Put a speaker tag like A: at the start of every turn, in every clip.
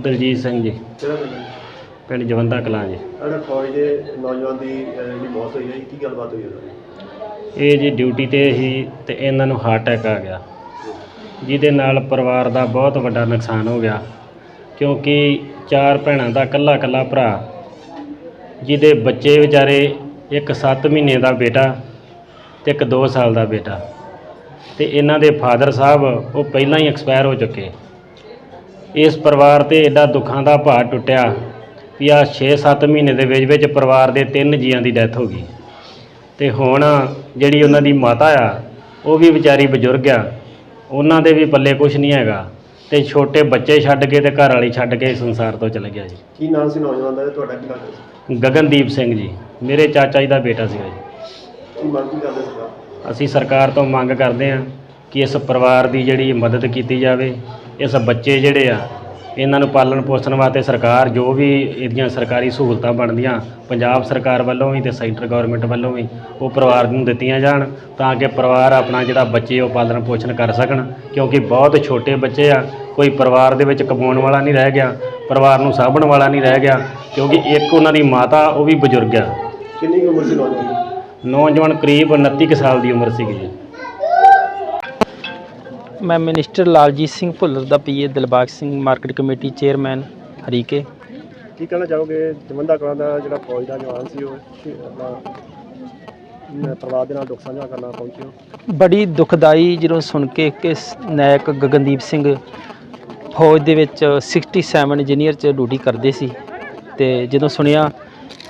A: ਦਲਜੀਤ ਸਿੰਘ ਜੀ।
B: ਕਿਹੜਾ ਪਿੰਡ ਹੈ?
A: ਪਿੰਡ ਜਵੰਦਾ ਕਲਾਂ ਜੀ।
B: ਜਿਹੜਾ ਫੌਜ ਦੇ ਨੌਜਵਾਨ ਦੀ ਅਹ, ਜਿਹੜੀ ਮੌਤ ਹੋਈ ਹੈ ਜੀ, ਕੀ ਗੱਲਬਾਤ ਹੋਈ ਉਹਦੀ
A: ਇਹ ਜੀ ਡਿਊਟੀ ਤੇ ਸੀ ਤੇ ਇਹਨਾਂ ਨੂੰ ਹਾਰਟ ਅਟੈਕ ਆ ਗਿਆ। ਜਿਹਦੇ ਨਾਲ ਪਰਿਵਾਰ ਦਾ ਬਹੁਤ ਵੱਡਾ ਨੁਕਸਾਨ ਹੋ ਗਿਆ। ਕਿਉਂਕਿ ਚਾਰ ਭੈਣਾਂ ਦਾ ਇਕੱਲਾ ਇਕੱਲਾ ਭਰਾ ਜਿਹਦੇ ਬੱਚੇ ਵਿਚਾਰੇ ਇੱਕ 7 ਮਹੀਨੇ ਦਾ ਬੇਟਾ ਤੇ ਇੱਕ 2 ਸਾਲ ਦਾ ਬੇਟਾ। ਤੇ ਇਹਨਾਂ ਦੇ ਫਾਦਰ ਸਾਹਿਬ ਉਹ ਪਹਿਲਾਂ ਹੀ ਐਕਸਪਾਇਰ ਹੋ ਚੁੱਕੇ। ਇਸ ਪਰਿਵਾਰ ਤੇ ਐਡਾ ਦੁੱਖਾਂ ਦਾ ਭਾਰ ਟੁੱਟਿਆ ਵੀ ਆ 6-7 ਮਹੀਨੇ ਦੇ ਵਿੱਚ ਵਿੱਚ ਪਰਿਵਾਰ ਦੇ ਤਿੰਨ ਜੀਆਂ ਦੀ ਡੈਥ ਹੋ ਗਈ। ਤੇ ਹੁਣ ਜਿਹੜੀ ਉਹਨਾਂ ਦੀ ਮਾਤਾ ਆ ਉਹ ਵੀ ਵਿਚਾਰੀ ਬਜ਼ੁਰਗ ਆ। ਉਹਨਾਂ ਦੇ ਵੀ ਪੱਲੇ ਕੁਝ ਨਹੀਂ ਹੈਗਾ। ਤੇ ਛੋਟੇ ਬੱਚੇ ਛੱਡ ਕੇ ਤੇ ਘਰ ਵਾਲੀ ਛੱਡ ਕੇ ਸੰਸਾਰ ਤੋਂ ਚਲੇ ਗਿਆ ਜੀ।
B: ਕੀ ਨਾਮ ਸੀ ਨੌਜਵਾਨ ਦਾ ਤੇ ਤੁਹਾਡਾ ਕੀ ਲੱਗਦਾ ਸੀ?
A: ਗਗਨਦੀਪ ਸਿੰਘ ਜੀ। ਮੇਰੇ ਚਾਚਾ ਜੀ ਦਾ ਬੇਟਾ ਸੀਗਾ ਜੀ।
B: ਕੀ ਮੰਗ ਕੀ ਕਰਦੇ ਸਰਕਾਰ
A: ਅਸੀਂ ਸਰਕਾਰ ਤੋਂ ਮੰਗ ਕਰਦੇ ਹਾਂ ਕਿ ਇਸ ਪਰਿਵਾਰ ਦੀ ਜਿਹੜੀ ਮਦਦ ਕੀਤੀ ਜਾਵੇ। ਇਸ ਬੱਚੇ ਜਿਹੜੇ ਆ ਇਹਨਾਂ ਨੂੰ ਪਾਲਣ ਪੋਸ਼ਣ ਵਾਸਤੇ ਸਰਕਾਰ ਜੋ ਵੀ ਇਹਦੀਆਂ ਸਰਕਾਰੀ ਸਹੂਲਤਾਂ ਬਣਦੀਆਂ ਪੰਜਾਬ ਸਰਕਾਰ ਵੱਲੋਂ ਵੀ ਤੇ ਸੈਂਟਰ ਗਵਰਨਮੈਂਟ ਵੱਲੋਂ ਵੀ ਉਹ ਪਰਿਵਾਰ ਨੂੰ ਦਿੱਤੀਆਂ ਜਾਣ ਤਾਂ ਕਿ ਪਰਿਵਾਰ ਆਪਣਾ ਜਿਹੜਾ ਬੱਚੇ ਉਹ ਪਾਲਣ ਪੋਸ਼ਣ ਕਰ ਸਕਣ। ਕਿਉਂਕਿ ਬਹੁਤ ਛੋਟੇ ਬੱਚੇ ਆ ਕੋਈ ਪਰਿਵਾਰ ਦੇ ਵਿੱਚ ਕਮਾਉਣ ਵਾਲਾ ਨਹੀਂ ਰਹਿ ਗਿਆ ਪਰਿਵਾਰ ਨੂੰ ਸਾਂਭਣ ਵਾਲਾ ਨਹੀਂ ਰਹਿ ਗਿਆ ਕਿਉਂਕਿ ਇੱਕ ਉਹਨਾਂ ਦੀ ਮਾਤਾ ਉਹ ਵੀ ਬਜ਼ੁਰਗ ਆ।
B: ਕਿੰਨੀ ਕੁ ਉਮਰ ਸੀ ਨੌਜਵਾਨ
A: ਕਰੀਬ 29 ਕੁ ਸਾਲ ਦੀ ਉਮਰ ਸੀਗੀ ਜੀ।
C: ਮੈਂ ਮਿਨਿਸਟਰ ਲਾਲਜੀਤ ਸਿੰਘ ਭੁੱਲਰ ਦਾ PA Dilbagh Singh market committee chairman Harike.
B: ਕੀ ਕਹਿਣਾ ਚਾਹੋਗੇ? ਜਮੰਦਾ ਕਲਾਂ ਦਾ ਜਿਹੜਾ ਫੌਜ ਦਾ ਜਵਾਨ ਸੀ ਉਹ ਆਪਣਾ ਅਮ, ਪਰਿਵਾਰ ਦੇ ਨਾਲ ਦੁੱਖ ਸਾਂਝਾ ਕਰਨਾ ਪਹੁੰਚੇ ਹੋ
C: ਬੜੀ ਦੁਖਦਾਈ ਜਦੋਂ ਸੁਣ ਕੇ ਕਿ ਨਾਇਕ ਗਗਨਦੀਪ ਸਿੰਘ ਫੌਜ ਦੇ ਵਿੱਚ 67 ਇੰਜੀਨੀਅਰ ਚ ਡਿਊਟੀ ਕਰਦੇ ਸੀ ਤੇ ਜਦੋਂ ਸੁਣਿਆ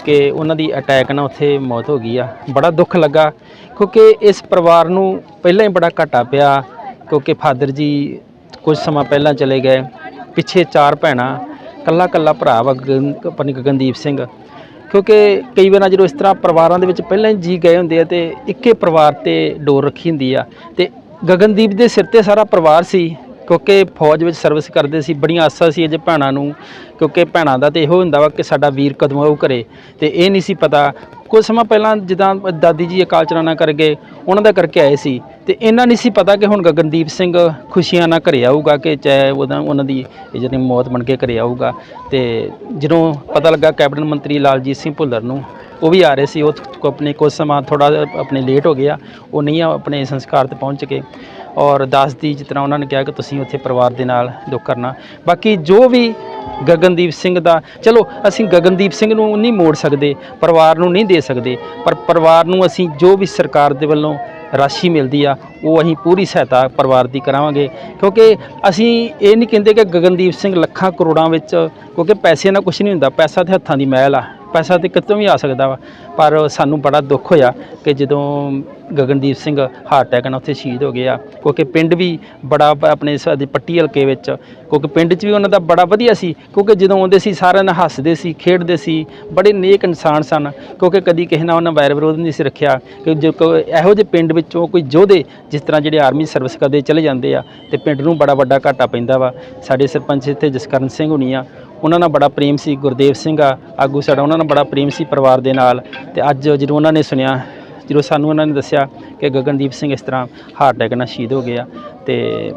C: ਕਿ ਉਹਨਾਂ ਦੀ ਅਟੈਕ ਨਾਲ ਉੱਥੇ ਮੌਤ ਹੋ ਗਈ ਆ ਬੜਾ ਦੁੱਖ ਲੱਗਾ ਕਿਉਂਕਿ ਇਸ ਪਰਿਵਾਰ ਨੂੰ ਪਹਿਲਾਂ ਹੀ ਬੜਾ ਘਾਟਾ ਪਿਆ। ਕਿਉਂਕਿ ਫਾਦਰ ਜੀ ਕੁਝ ਸਮਾਂ ਪਹਿਲਾਂ ਚਲੇ ਗਏ, ਪਿੱਛੇ ਚਾਰ ਭੈਣਾਂ ਕੱਲਾ ਕੱਲਾ ਭਰਾ ਵਾ ਗਗਨ, ਆਪਣੀ ਗਗਨਦੀਪ ਸਿੰਘ। ਕਿਉਂਕਿ ਕਈ ਵਾਰ ਜਦੋਂ ਇਸ ਤਰ੍ਹਾਂ ਪਰਿਵਾਰਾਂ ਦੇ ਵਿੱਚ ਪਹਿਲਾਂ ਹੀ ਜੀ ਗਏ ਹੁੰਦੇ ਆ ਤੇ ਇੱਕੇ ਪਰਿਵਾਰ ਤੇ ਡੋਰ ਰੱਖੀ ਹੁੰਦੀ ਆ। ਤੇ ਗਗਨਦੀਪ ਦੇ ਸਿਰ ਤੇ ਸਾਰਾ ਪਰਿਵਾਰ ਸੀ, ਕਿਉਂਕਿ ਫੌਜ ਵਿੱਚ ਸਰਵਿਸ ਕਰਦੇ ਸੀ, ਬੜੀਆਂ ਆਸਾਂ ਸੀ ਅਜੇ ਭੈਣਾਂ ਨੂੰ, ਕਿਉਂਕਿ ਭੈਣਾਂ ਦਾ ਤੇ ਇਹੋ ਹੁੰਦਾ ਵਾ ਕਿ ਸਾਡਾ ਵੀਰ ਕਦੋਂ ਉਹ ਕਰੇ। ਤੇ ਇਹ ਨਹੀਂ ਸੀ ਪਤਾ ਕੁਝ ਸਮਾਂ ਪਹਿਲਾਂ ਜਿੱਦਾਂ ਦਾਦੀ ਜੀ ਅਕਾਲ ਚਲਾਣਾ ਕਰ ਗਏ, ਉਹਨਾਂ ਦਾ ਕਰਕੇ ਆਏ ਸੀ। ਤੇ ਇਹਨਾਂ ਨਹੀਂ ਸੀ ਪਤਾ ਕਿ ਹੁਣ ਗਗਨਦੀਪ ਸਿੰਘ ਖੁਸ਼ੀਆਂ ਨਾਲ ਘਰੇ ਆਊਗਾ ਕਿ ਚਾਹੇ ਉਹਦਾ, ਉਹਨਾਂ ਦੀ ਇਹ ਜਿਹੜੀ ਮੌਤ ਬਣ ਕੇ ਘਰੇ ਆਊਗਾ। ਤੇ ਜਦੋਂ ਪਤਾ ਲੱਗਾ ਕੈਬਨਿਟ ਮੰਤਰੀ ਲਾਲਜੀਤ ਸਿੰਘ ਭੁੱਲਰ ਨੂੰ, ਉਹ ਵੀ ਆ ਰਹੇ ਸੀ, ਉਹ ਆਪਣੇ ਕੁਝ ਸਮਾਂ ਥੋੜਾ ਆਪਣੇ ਲੇਟ ਹੋ ਗਿਆ, ਉਹ ਨਹੀਂ ਆ ਆਪਣੇ ਸੰਸਕਾਰ ਤੇ ਪਹੁੰਚ ਕੇ। ਔਰ ਦਾਸ ਦੀ ਜਿਸ ਤਰ੍ਹਾਂ ਉਹਨਾਂ ਨੇ ਕਿਹਾ ਕਿ ਤੁਸੀਂ ਉੱਥੇ ਪਰਿਵਾਰ ਦੇ ਨਾਲ ਦੁੱਖ ਕਰਨਾ। ਬਾਕੀ ਜੋ ਵੀ ਗਗਨਦੀਪ ਸਿੰਘ ਦਾ। ਚਲੋ, ਅਸੀਂ ਗਗਨਦੀਪ ਸਿੰਘ ਨੂੰ ਨਹੀਂ ਮੋੜ ਸਕਦੇ, ਪਰਿਵਾਰ ਨੂੰ ਨਹੀਂ ਦੇ ਸਕਦੇ, ਪਰ ਪਰਿਵਾਰ ਨੂੰ ਅਸੀਂ ਜੋ ਵੀ ਸਰਕਾਰ ਦੇ ਵੱਲੋਂ ਰਾਸ਼ੀ ਮਿਲਦੀ ਆ, ਉਹ ਅਸੀਂ ਪੂਰੀ ਸਹਾਇਤਾ ਪਰਿਵਾਰ ਦੀ ਕਰਾਵਾਂਗੇ। ਕਿਉਂਕਿ ਅਸੀਂ ਇਹ ਨਹੀਂ ਕਹਿੰਦੇ ਕਿ ਗਗਨਦੀਪ ਸਿੰਘ ਲੱਖਾਂ ਕਰੋੜਾਂ ਵਿੱਚ, ਕਿਉਂਕਿ ਪੈਸੇ ਨਾਲ ਕੁਝ ਨਹੀਂ ਹੁੰਦਾ, ਪੈਸਾ ਤੇ ਹੱਥਾਂ ਦੀ ਮਹਿਲ ਆ। ਪੈਸਾ ਤੇ ਕਿਤੋਂ ਵੀ ਆ ਸਕਦਾ ਵਾ। ਪਰ ਸਾਨੂੰ ਬੜਾ ਦੁੱਖ ਹੋਇਆ ਕਿ ਜਦੋਂ ਗਗਨਦੀਪ ਸਿੰਘ ਹਾਰਟ ਅਟੈਕ ਨਾਲ ਉੱਥੇ ਸ਼ਹੀਦ ਹੋ ਗਏ ਆ, ਕਿਉਂਕਿ ਪਿੰਡ ਵੀ ਬੜਾ ਆਪਣੇ ਸਾਡੇ ਪੱਟੀ ਹਲਕੇ ਵਿੱਚ, ਕਿਉਂਕਿ ਪਿੰਡ 'ਚ ਵੀ ਉਹਨਾਂ ਦਾ ਬੜਾ ਵਧੀਆ ਸੀ, ਕਿਉਂਕਿ ਜਦੋਂ ਆਉਂਦੇ ਸੀ ਸਾਰਿਆਂ ਨਾਲ ਹੱਸਦੇ ਸੀ, ਖੇਡਦੇ ਸੀ, ਬੜੇ ਨੇਕ ਇਨਸਾਨ ਸਨ, ਕਿਉਂਕਿ ਕਦੀ ਕਿਸੇ ਨਾਲ ਉਹਨਾਂ ਵੈਰ ਵਿਰੋਧ ਨਹੀਂ ਸੀ ਰੱਖਿਆ, ਕਿ ਜੋ ਇਹੋ ਜਿਹੇ ਪਿੰਡ ਵਿੱਚੋਂ ਕੋਈ ਯੋਧੇ ਜਿਸ ਤਰ੍ਹਾਂ ਜਿਹੜੇ ਆਰਮੀ ਸਰਵਿਸ ਕਰਦੇ ਚਲੇ ਜਾਂਦੇ ਆ, ਤੇ ਪਿੰਡ ਨੂੰ ਬੜਾ ਵੱਡਾ ਘਾਟਾ ਪੈਂਦਾ ਵਾ। ਸਾਡੇ ਸਰਪੰਚ ਇੱਥੇ ਜਸਕਰਨ ਸਿੰਘ ਹੁਣੀ ਆ ਉਹਨਾਂ ਨਾਲ ਬੜਾ ਪ੍ਰੇਮ ਸੀ, ਗੁਰਦੇਵ ਸਿੰਘ ਆ, ਆਗੂ ਸਾਡਾ, ਉਹਨਾਂ ਨਾਲ ਬੜਾ ਪ੍ਰੇਮ ਸੀ ਪਰਿਵਾਰ ਦੇ ਨਾਲ। ਤੇ ਅੱਜ ਜਦੋਂ ਉਹਨਾਂ ਨੇ ਸੁਣਿਆ, ਜਦੋਂ ਸਾਨੂੰ ਉਹਨਾਂ ਨੇ ਦੱਸਿਆ ਕਿ ਗਗਨਦੀਪ ਸਿੰਘ ਇਸ ਤਰ੍ਹਾਂ ਹਾਰਟ ਅਟੈਕ ਨਾਲ ਸ਼ਹੀਦ ਹੋ ਗਿਆ ਆ, ਤੇ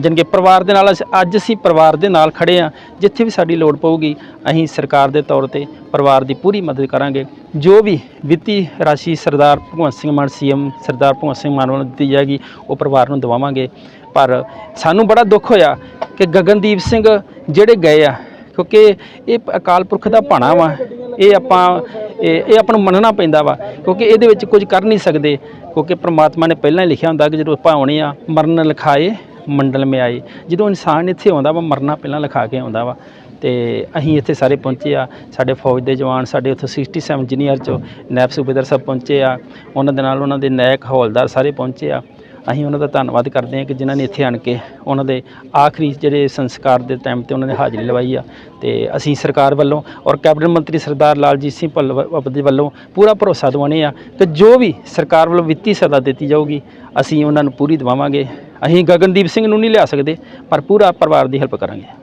C: ਜਾਣੀ ਕਿ ਪਰਿਵਾਰ ਦੇ ਨਾਲ ਅਸੀਂ- ਅੱਜ ਅਸੀਂ ਪਰਿਵਾਰ ਦੇ ਨਾਲ ਖੜੇ ਆ, ਜਿੱਥੇ ਵੀ ਸਾਡੀ ਲੋੜ ਪਊਗੀ, ਅਸੀਂ ਸਰਕਾਰ ਦੇ ਤੌਰ ਤੇ ਪਰਿਵਾਰ ਦੀ ਪੂਰੀ ਮਦਦ ਕਰਾਂਗੇ। ਜੋ ਵੀ ਵਿੱਤੀ ਰਾਸ਼ੀ ਸਰਦਾਰ ਭਗਵੰਤ ਸਿੰਘ ਮਾਨ, ਸੀਐਮ ਸਰਦਾਰ ਭਗਵੰਤ ਸਿੰਘ ਮਾਨ ਵੱਲੋਂ ਦਿੱਤੀ ਜਾਏਗੀ, ਉਹ ਪਰਿਵਾਰ ਨੂੰ ਦਵਾਵਾਂਗੇ। ਪਰ ਸਾਨੂੰ ਬੜਾ ਦੁੱਖ ਹੋਇਆ ਕਿ ਗਗਨਦੀਪ ਸਿੰਘ ਜਿਹੜੇ ਗਏ ਆ ਕਿਉਂਕਿ ਇਹ ਅਕਾਲ ਪੁਰਖ ਦਾ ਭਾਣਾ ਵਾ। ਇਹ ਆਪਾਂ, ਇਹ ਇਹ ਆਪਾਂ ਨੂੰ ਮੰਨਣਾ ਪੈਂਦਾ ਵਾ, ਕਿਉਂਕਿ ਇਹਦੇ ਵਿੱਚ ਕੁਝ ਕਰ ਨਹੀਂ ਸਕਦੇ। ਕਿਉਂਕਿ ਪ੍ਰਮਾਤਮਾ ਨੇ ਪਹਿਲਾਂ ਹੀ ਲਿਖਿਆ ਹੁੰਦਾ ਕਿ ਜਦੋਂ ਆਪਾਂ ਆਉਣੇ ਆ, ਮਰਨ ਲਿਖਾਏ, ਮੰਡਲ ਮੇ ਆਏ। ਜਦੋਂ ਇਨਸਾਨ ਇੱਥੇ ਆਉਂਦਾ ਵਾ, ਮਰਨਾ ਪਹਿਲਾਂ ਲਿਖਾ ਕੇ ਆਉਂਦਾ ਵਾ। ਤੇ ਅਸੀਂ ਇੱਥੇ ਸਾਰੇ ਪਹੁੰਚੇ ਆ, ਸਾਡੇ ਫੌਜ ਦੇ ਜਵਾਨ, ਸਾਡੇ ਉੱਥੇ 67 ਇੰਜੀਨੀਅਰ ਚੋਂ ਨੈਬ ਸੂਬੇਦਾਰ ਸਾਹਿਬ ਪਹੁੰਚੇ ਆ। ਉਹਨਾਂ ਦੇ ਨਾਲ ਉਹਨਾਂ ਦੇ ਨਾਇਕ, ਹੌਲਦਾਰ ਸਾਰੇ ਪਹੁੰਚੇ ਆ। ਅਸੀਂ ਉਹਨਾਂ ਦਾ ਧੰਨਵਾਦ ਕਰਦੇ ਹਾਂ ਕਿ ਜਿਨ੍ਹਾਂ ਨੇ ਇੱਥੇ ਆਣ ਕੇ ਉਹਨਾਂ ਦੇ ਆਖਰੀ ਜਿਹੜੇ ਸੰਸਕਾਰ ਦੇ ਟਾਈਮ ਤੇ ਉਹਨਾਂ ਨੇ ਹਾਜ਼ਰੀ ਲਵਾਈ ਆ। ਤੇ ਅਸੀਂ ਸਰਕਾਰ ਵੱਲੋਂ ਔਰ ਕੈਬਨਿਟ ਮੰਤਰੀ ਸਰਦਾਰ ਲਾਲਜੀਤ ਸਿੰਘ ਭੁੱਲਰ ਦੇ ਵੱਲੋਂ ਪੂਰਾ ਭਰੋਸਾ ਦਿਵਾਉਣੇ ਆ ਕਿ ਜੋ ਵੀ ਸਰਕਾਰ ਵੱਲੋਂ ਵਿੱਤੀ ਸਹਾਇਤਾ ਦਿੱਤੀ ਜਾਊਗੀ, ਅਸੀਂ ਉਹਨਾਂ ਨੂੰ ਪੂਰੀ ਦਿਵਾਵਾਂਗੇ। ਅਸੀਂ ਗਗਨਦੀਪ ਸਿੰਘ ਨੂੰ ਨਹੀਂ ਲਿਆ ਸਕਦੇ, ਪਰ ਪੂਰਾ ਪਰਿਵਾਰ ਦੀ ਹੈਲਪ ਕਰਾਂਗੇ।